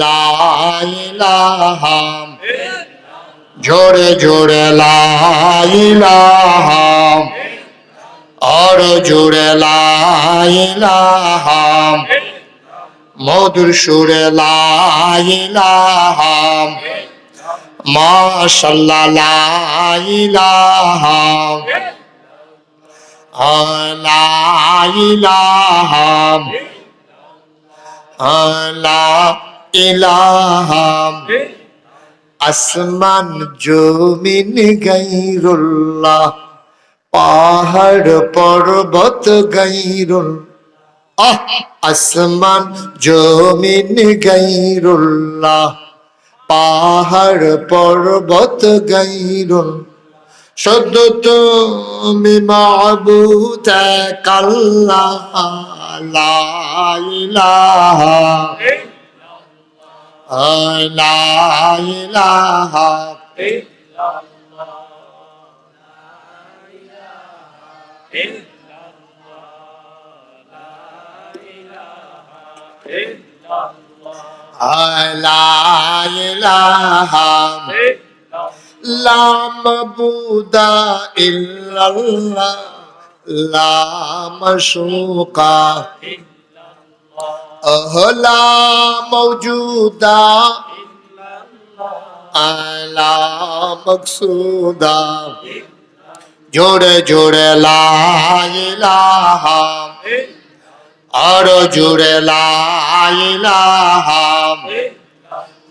লাইলাহা জোরে জোরে লাইলাহা আর জোরে লাইলাহা মধুর সুরে লাইলাহা মাশাল্লাহ লাইলাহা লাইলাহা লা ইলাহা আসমান জমিন গাইরুল্লাহ পাহাড় পর্বত গাইরুল আহ আসমান জমিন গাইরুল্লাহ পাহাড় পর্বত গাইরুল সদ্য তুমি মাবুত কাল্লাহ লা ইলাহা। লা ইলাহা লা ইলাহা লা মাবুদা ইল্লাল্লাহ লা মাশুকা লা মওজুদা আলা মকসুদা জোরে জোরে লা ইলাহা আর জোরে লা ইলাহা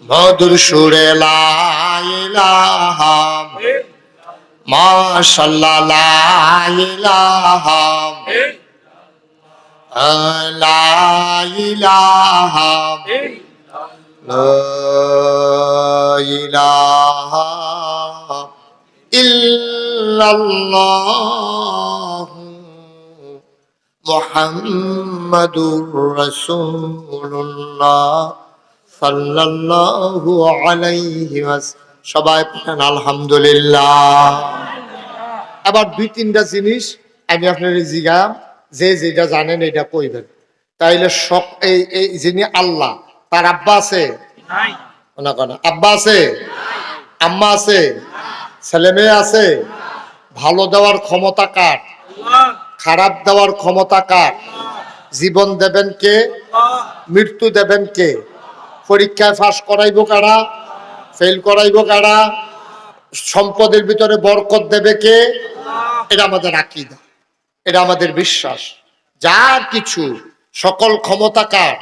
মধুর সুরে লা ইলাহা লা ইলাহা ইল্লাল্লাহ মুহাম্মাদুর রাসূলুল্লাহ সাল্লাল্লাহু আলাইহি ওয়াস- সবাই আলহামদুলিল্লাহ। আবার দুই তিনটা জিনিস আমি আপনার জিগাম। যে যেটা জানেন এটা কইবেন। তাইলে সব এই এই যিনি আল্লাহ তার আব্বা আছে? আব্বা আছে? আম্মা আছে? ছেলে মেয়ে আছে? ভালো দেওয়ার ক্ষমতা কার? খারাপ দেওয়ার ক্ষমতা কার? জীবন দেবেন কে? মৃত্যু দেবেন কে? পরীক্ষায় ফাঁস করাইব কারা? ফেল করাইব কারা? সম্পদের ভিতরে বরকত দেবে কে? এটা আমাদের আকিদা। এটা আমাদের বিশ্বাস। যা কিছু সকল ক্ষমতা কার?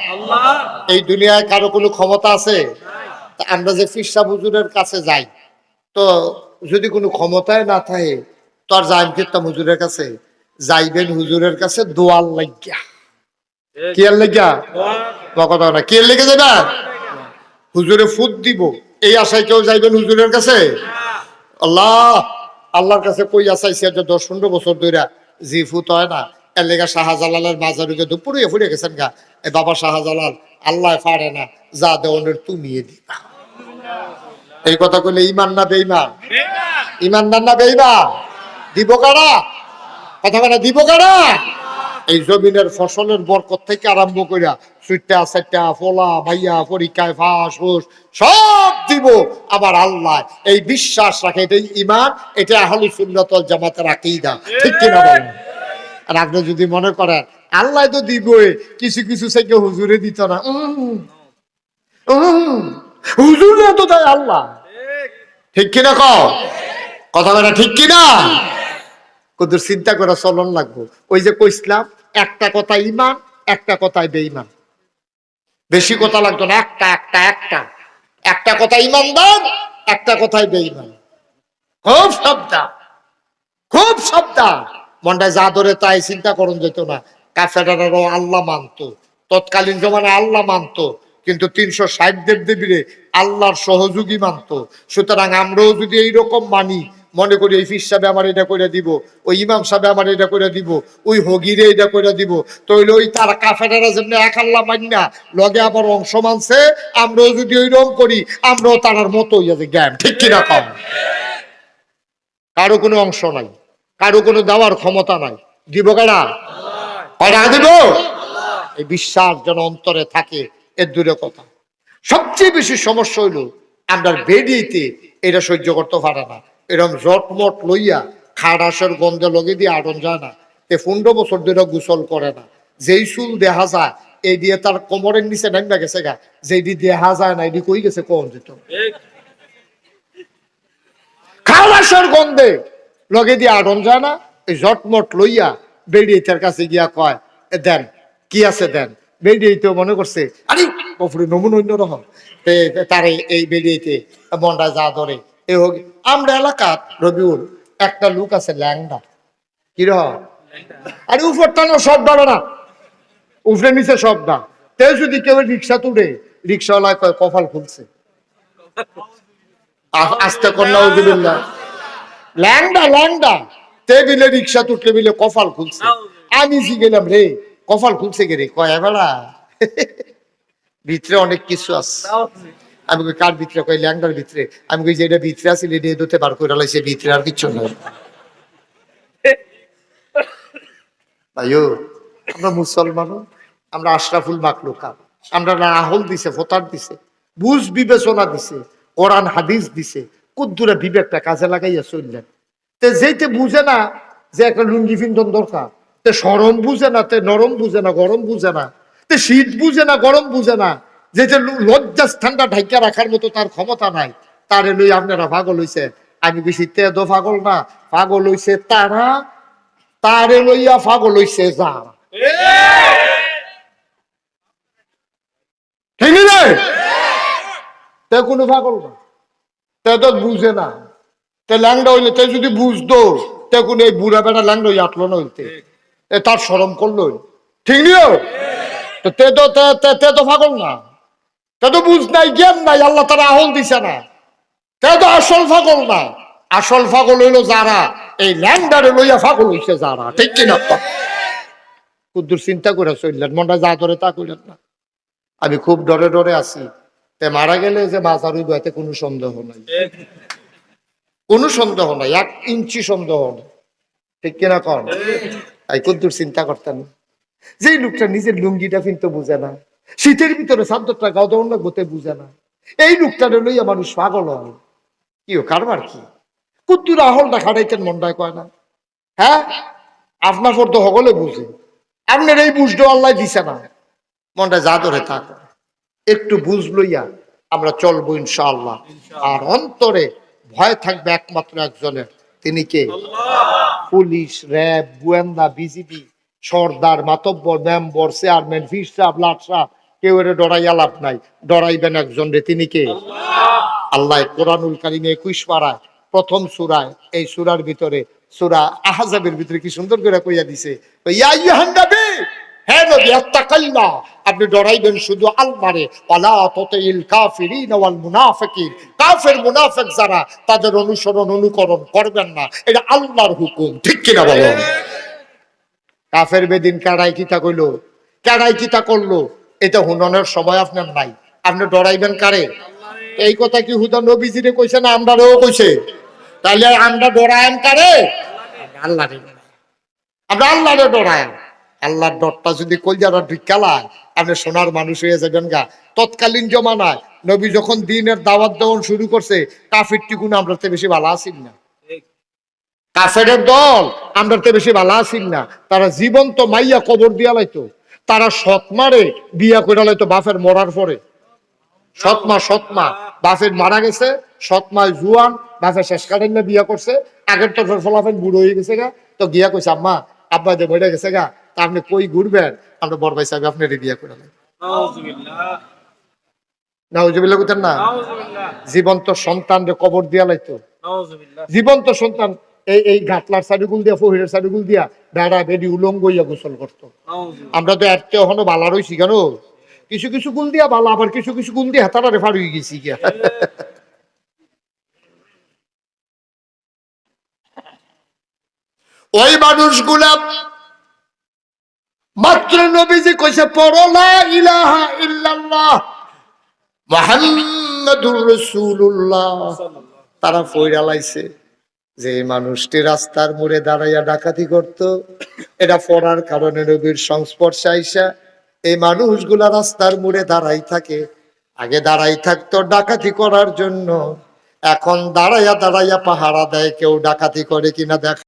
এই দুনিয়ায় কারও কোনো ক্ষমতা আছে? আমরা যে ফিরসা হুজুরের কাছে যাই তো যদি কোনো ক্ষমতায় না থাকে তো আর যাইম কিত্তা হুজুরের কাছে? যাইবেন হুজুরের কাছে দোয়াল লাগিয়া। কি আর লাগিয়া? কথা না। কি আর লেগে যাবে হুজুরে ফুট দিব। এই আশায় কেউ যাইবেন হুজুরের কাছে? আল্লাহ আল্লাহর কাছে কই আসাইছে যে দশ পনেরো বছর ধরে জি ফুত হয় না এর লেগে শাহজালালের মাজারুকে দুপুরে ফুড়ে গেছেন গা। এ বাবা শাহজালাল আল্লাহ পারে না যা দেওয়ানের তুমি দিবা। এই কথা কইলে ইমান না বেইমান ইমানদার না বেইমান দিব কারা? কথা বলে দিব কারা? এই জমিনের ফসলের বরকত থেকে আরম্ভ করিয়া সুইটা সাইটা ফলা ভাইয়া পরীক্ষায় ফাঁস হুস সব দিব। আবার আল্লাহ এই বিশ্বাস রাখে এটাই ইমান এটা আহলি সুন্নতল জামাতের আকিদা। ঠিক কিনা বলেন আর আপনি যদি মনে করেন আল্লাহ তো দিবই কিছু কিছু থেকে হুজুরে দিত না। উম, উম, হুজুরে তো তাই আল্লাহ। ঠিক কিনা কথা বলে ঠিক কিনা? কত চিন্তা করে চলন লাগবো। ওই যে কইসলাম একটা কথা ইমান একটা কথায় বেইমান বেশি কথা লাগতো না, একটা একটা একটা। একটা কথা ইমানদার একটা কথায় বেইমান খুব সাবধান খুব সাবধান। মনটা যা ধরে তাই চিন্তা করুন যেত না। কাফেরারও আল্লাহ মানতো, তৎকালীন জমানায় আল্লাহ মানতো, কিন্তু তিনশো ষাট দেব দেবীরে আল্লাহর সহযোগী মানতো। সুতরাং আমরাও যদি এইরকম মানি মনে করি এই ফির সাহেব আমার এটা করে দিব, ওই ইমাম সাহেব আমার এটা করে দিব, ওই হগিরে এটা করে দিব। তৈলে ওই তার কাফেরারা যেমনি এক আল্লাহ মানি না, লগে আবার অংশ মানছে, আমরাও যদি ওই রকম করি, আমরাও তার মতো হইয়াছে জ্ঞান, ঠিক কিনা কম? কারও কোনো অংশ নাই, কারও কোনো দেওয়ার ক্ষমতা নাই। দিব কারা? কয়টা দিব? এই বিশ্বাস যেন অন্তরে থাকে, এর দূরে কথা। সবচেয়ে বেশি সমস্যা হইল, আমরা বেরিয়েতে এটা সহ্য করতে পারে না। এরকম জটমট লইয়া খাড়াসের গন্ধে লগে দিয়ে আটন যায় না। তে পনেরো বছর ধরে গোসল করে না। যেই চুল দেখা যায়, এই দিয়ে তার কোমরের নিচে নামবে গেছে গা। দিয়ে দেখা যায় না এটি কই গেছে কম যেত খালাসের গন্ধে লগে দিয়ে আটন যায় না। এই জটমট লইয়া বেরিয়ে তার কাছে গিয়া কয়, "এ দেন, কি আছে দেন? বেরিয়েতে মনে করছে, আরে বপুরে নমুন অন্য রকম তার এই বেরিয়েতে মনটা যা ধরে। এ হোক আমরা এলাকাত রবিউল, একটা লোক আছে ল্যাংডা। কীরকম আরে উপর টানো সব ডালো না। উপরে নিচে সব না তে যদি কেউ রিক্সা তুলে রিক্সাওয়ালা কপাল খুলছে। আস্তে কন্যা উজুবিল্লাহ ল্যাংডা ল্যাংডা। টেবিলে রিক্সা তুটলে বিলে কপাল খুলছে। আমি জি গেলাম রে, কপাল খুলছে কে রে? কয় বেড়া। ভিতরে অনেক কিছু আছে। আমি কই কার ভিতরে? কই ল্যাংডার ভিতরে। আমি কই যেটা ভিতরে আছে, লেডি দুতে বার করে লাইছে ভিতরে আর কিছু নাই ভাইও, আমরা মুসলমান, আমরা আশরাফুল মাকলুকা আমরা না আহল দিছে, ফতার দিছে, বুঝ বিবেচনা দিছে, কোরআন, হাদিস দিছে, কুদ্দুরে বিবেকটা কাজে লাগাইয়া চললেন। তে যেইতে বুঝে না যে একটা লুঙ্গি পিন্ধন দরকার, তে সরম বুঝে না, তে নরম বুঝে না, গরম বুঝে না, তে শীত বুঝে না, গরম বুঝে না যেটা লজ্জা স্থানটা ঢাইকা রাখার মতো তার ক্ষমতা নাই, তারে লই আপনারা পাগল হইছে আমি বেশি তেদ পাগল না, পাগল হইছে তারা, তারে লইয়া পাগল হইছে যারা। কোনো পাগল না, তে তো বুঝে না। তে ল্যাংডা হইলে তে যদি বুঝতো, তে কোন এই বুড়া বেড়া ল্যাংডা হইয়া আটলো না হইতে। তার সরম করল। ঠিক নিও তো তে- তে- তে তো পাগল না। তে বুঝ নাই, জ্ঞান নাই, আল্লাহ তারা আহল দিছে না। তে তো আসল পাগল না। আসল পাগল হইল যারা। এই ল্যাংডারে লইয়া পাগল হইছে যারা, ঠিক কিনা কুদ্দুর চিন্তা করে চললেন, মনটা যা ধরে তা করলেন না। আমি খুব ডরে ডরে আছি। তে মারা গেলে যে রইব এতে কোনো সন্দেহ নাই। কোনো সন্দেহ নাই, এক ইঞ্চি সন্দেহ নেই। ঠিক কিনা কন? তাই কদ্দুর চিন্তা করতেন। যে লোকটা নিজের লুঙ্গিটা কিন্তু বুঝে না। শীতের ভিতরে সাদ্দটা গাদন গোতে বুঝে না। এই লোকটারে লইয়া মানুষ পাগল হয় কি কারবার কি? কুদ্দুর আহলটা খাটাইতেন মনটায় কয় না। হ্যাঁ? আপনার পর তো সকলে বুঝে। আপনার এই বুঝটা আল্লাহ দিছে না। মনটা যা ধরে থাক একটু বুঝ লইয়া আমরা চলবো ইনশাআল্লাহ। আর অন্তরে ভয় থাকবে একমাত্র একজনের। তিনি কে? পুলিশ র্যাব গোয়েন্দা বিজিবি। সর্দার মাতব্বর মেম্বর চেয়ারম্যান ফিস সাহ লাট কেউ এর ডরাইয়া লাভ নাই। ডরাইবেন একজন রে তিনি কে? আল্লাহ। কোরআনুল কারিমে একুশ পাড়ায় প্রথম সুরায় এই সুরার ভিতরে সুরা আহাজাবের ভিতরে কি সুন্দর করে কইয়া দিছে আইয়ুহান নবী আত্তাকাল্লাহ আপনি ডরাইবেন শুধু আল্লাহরে ওয়ালা তুতিল কাফিরিন ওয়াল মুনাফিকিন। কাফের মুনাফিক যারা তাদের অনুসরণ অনুকরণ করবেন না এটা আল্লাহর হুকুম ঠিক কিনা বলো? কাফের বেদিন কারাই কিতা কইলো? কারাই কিতা করল? এটা হুননের সময় আপনার নাই। আপনি ডরাইবেন কারে? এই কথা কি হুদা নবীজিরে কইছে না আমরাও কইছে? তাহলে আমরা ডরায়ন কারে? আল্লাহ আমরা আল্লাহরে ডরায়ন। আল্লাহর ডরটা যদি কলজারা ঢুকালায় আপনি সোনার মানুষ হয়ে যাবেন গা। তৎকালীন জমানায় নবী যখন দিনের দাওয়াত দেওয়ান শুরু করছে কাফির টিকুন আমরা তো বেশি ভালো আছি না। কাফের দল আমরা তো বেশি ভালো আছি না। তারা জীবন্ত মাইয়া কবর দিয়া লাইতো। তারা সৎমারে বিয়া করে লাইতো বাপের মরার পরে। সৎমা সৎমা বাপের মারা গেছে সৎমায় জুয়ান বাপের শেষ কাটেন না বিয়া করছে। আগের তো ফলাফেন বুড়ো হয়ে গেছে গা। তো গিয়া কইছে আম্মা আব্বা যে মরে গেছে গা তা আপনি কই ঘুরবেন? আমরা বড় ভাই সাহেব আপনার বিয়া করে লাই না হুজুবিল্লা কোথার না? জীবন্ত সন্তান কবর দিয়া লাইতো। জীবন্ত সন্তান এই এই গাটলার সাইডগুল দিয়া, ফহিরের সাইডগুল দিয়া বেড়া বেডি উলঙ্গ হইয়া গোসল করতো। আমরা তো এত এখনও বালা রইছি কেন? কিছু কিছু গুল দিয়া বালা, আবার কিছু কিছু গুল দিয়া হাতারা রেফার হয়ে গেছি গিয়া। ওই মানুষগুলা মাত্র নবীজি কইছে পড়লা ইলাহা ইল্লাল্লাহ মুহাম্মাদুর রাসূলুল্লাহ। তারা ফইরা লাইছে। যে মানুষটি রাস্তার মোড়ে দাঁড়াইয়া ডাকাতি করত, এটা পড়ার কারণে নবীর সংস্পর্শে আইসা এই মানুষগুলা রাস্তার মোড়ে দাঁড়াই থাকে। আগে দাঁড়াই থাকতো ডাকাতি করার জন্য, এখন দাঁড়াইয়া দাঁড়াইয়া পাহারা দেয়, কেউ ডাকাতি করে কিনা দেখ